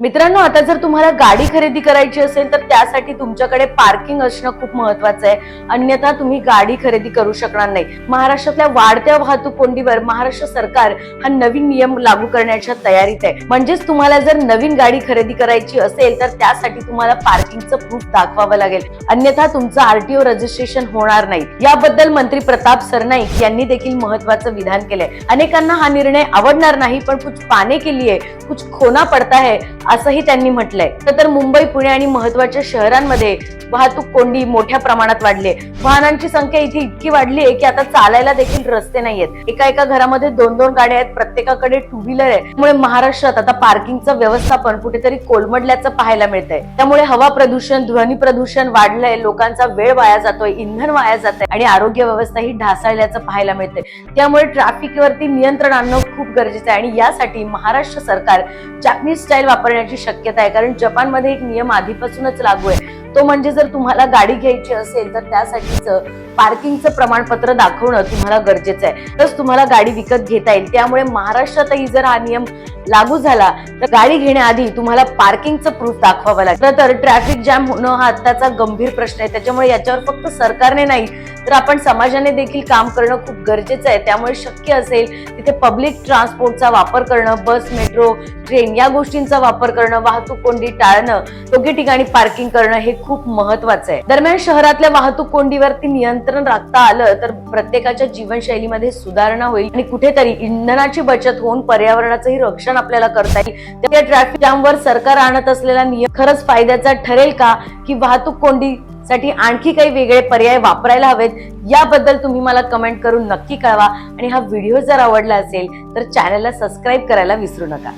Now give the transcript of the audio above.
मित्रांनो आता जर तुम्हाला गाडी खरेदी करायची असेल तर त्यासाठी तुमच्याकडे पार्किंग असणं खूप महत्वाचं आहे. अन्यथा तुम्ही गाडी खरेदी करू शकणार नाही. महाराष्ट्रातल्या वाढत्या वाहतूक कोंडीवर महाराष्ट्र सरकार हा नवीन नियम लागू करण्याच्या तयारीत आहे. म्हणजेच तुम्हाला जर नवीन गाडी खरेदी करायची असेल तर त्यासाठी तुम्हाला पार्किंगचं प्रूफ दाखवावं लागेल. अन्यथा तुमचं आरटीओ रजिस्ट्रेशन होणार नाही. याबद्दल मंत्री प्रताप सरनाईक यांनी देखील महत्वाचं विधान केलंय. अनेकांना हा निर्णय आवडणार नाही पण कुछ पाने के लिए कुछ खोना पडता है. असंही त्यांनी म्हटलंय. तर मुंबई पुणे आणि महत्त्वाच्या शहरांमध्ये वाहतूक कोंडी मोठ्या प्रमाणात वाढली आहे. वाहनांची संख्या इथे इतकी वाढली आहे की आता चालायला देखील रस्ते नाहीयेत एका एका घरामध्ये दोन दोन गाड्या आहेत प्रत्येकाकडे टू व्हीलर आहे. त्यामुळे महाराष्ट्रात आता पार्किंगचं व्यवस्थापन कुठेतरी कोलमडल्याचं पाहायला मिळतंय. त्यामुळे हवा प्रदूषण ध्वनी प्रदूषण वाढलंय लोकांचा वेळ वाया जातोय इंधन वाया जातंय आणि आरोग्य व्यवस्था ही ढासळल्याचं पाहायला मिळतंय. त्यामुळे ट्रॅफिकवरती नियंत्रण आणणं खूप गरजेचं आहे आणि यासाठी महाराष्ट्र सरकार जापनीज स्टाईल वापरण्याची शक्यता आहे. कारण जपानमध्ये एक नियम आधीपासूनच लागू आहे. तो म्हणजे जर तुम्हाला गाडी घ्यायची असेल तर त्यासाठीच पार्किंगचं प्रमाणपत्र दाखवणं तुम्हाला गरजेचं आहे. तर तुम्हाला गाडी विकत घेता येईल. त्यामुळे महाराष्ट्रातही जर हा नियम लागू झाला तर गाडी घेण्याआधी तुम्हाला पार्किंगचं प्रूफ दाखवावं लागतं तर ट्रॅफिक जॅम होणं हा आत्ताचा गंभीर प्रश्न आहे. त्याच्यामुळे याच्यावर फक्त सरकारने नाही तर आपण समाजाने देखील काम करणं खूप गरजेचं आहे. त्यामुळे शक्य असेल तिथे पब्लिक ट्रान्सपोर्टचा वापर करणं बस मेट्रो ट्रेन या गोष्टींचा वापर करणं वाहतूक कोंडी टाळणं योग्य ठिकाणी पार्किंग करणं हे खूप महत्वाचं आहे. दरम्यान शहरातल्या वाहतूक कोंडीवरती नियंत्रण राखता आलं तर प्रत्येकाच्या जीवनशैलीमध्ये सुधारणा होईल आणि कुठेतरी इंधनाची बचत होऊन पर्यावरणाचंही रक्षण आपल्याला करता येईल. त्या ट्रॅफिक जामवर सरकार आणत असलेला नियम खरंच फायद्याचा ठरेल का? की वाहतूक कोंडी साठी आणखी काही वेगळे पर्याय वापरायला हवेत याबद्दल तुम्ही मला कमेंट करून नक्की कळवा. आणि हा व्हिडिओ जर आवडला असेल तर चॅनलला सबस्क्राईब करायला विसरू नका.